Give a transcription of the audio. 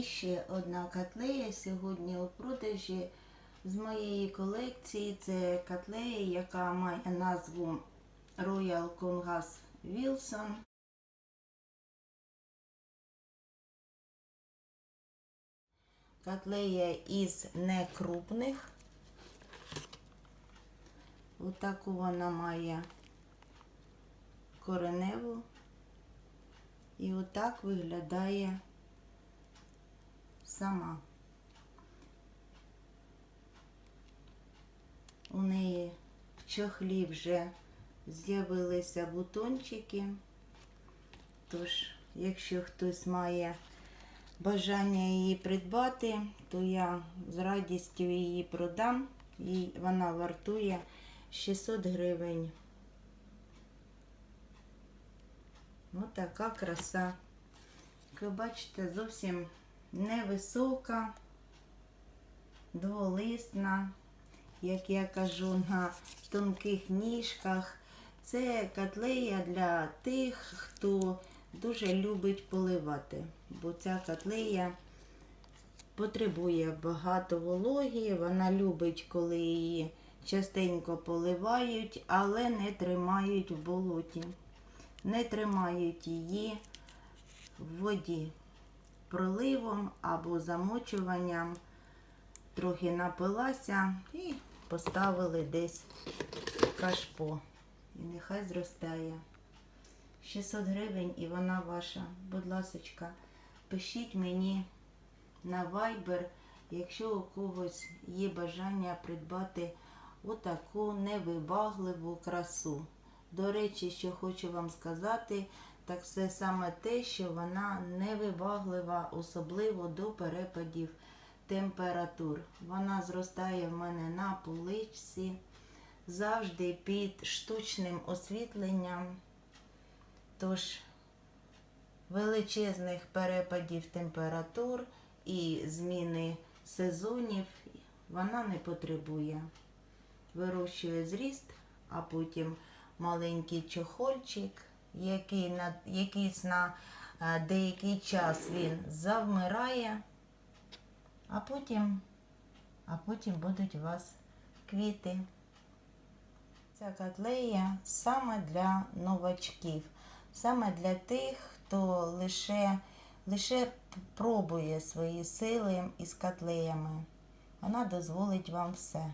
І ще одна котлея сьогодні у продажі з моєї колекції. Це котлея, яка має назву Royal Congas Wilson. Котлея із некрупних. Отаку вона має кореневу. І отак виглядає сама. У неї в чохлі вже з'явилися бутончики. Тож, якщо хтось має бажання її придбати, то я з радістю її продам. І вона вартує 600 гривень. Ось така краса. Ви бачите, зовсім невисока, дволисна, як я кажу, на тонких ніжках. Це котлея для тих, хто дуже любить поливати, бо ця котлея потребує багато вологі, вона любить, коли її частенько поливають, але не тримають в болоті, не тримають її в воді проливом або замочуванням. Трохи напилася і поставили десь кашпо. І нехай зростає. 600 гривень і вона ваша. Будь ласочка, пишіть мені на Viber, якщо у когось є бажання придбати отаку невибагливу красу. До речі, що хочу вам сказати, так це саме те, що вона невибаглива, особливо до перепадів температур. Вона зростає в мене на поличці, завжди під штучним освітленням. Тож величезних перепадів температур і зміни сезонів вона не потребує. Вирощує зріст, а потім маленький чохольчик, який на якийсь на е, деякий час він завмирає, а потім, а потім будуть у вас квіти. Ця котлея саме для новачків, саме для тих, хто лише, лише пробує свої сили із котлеями. Вона дозволить вам все.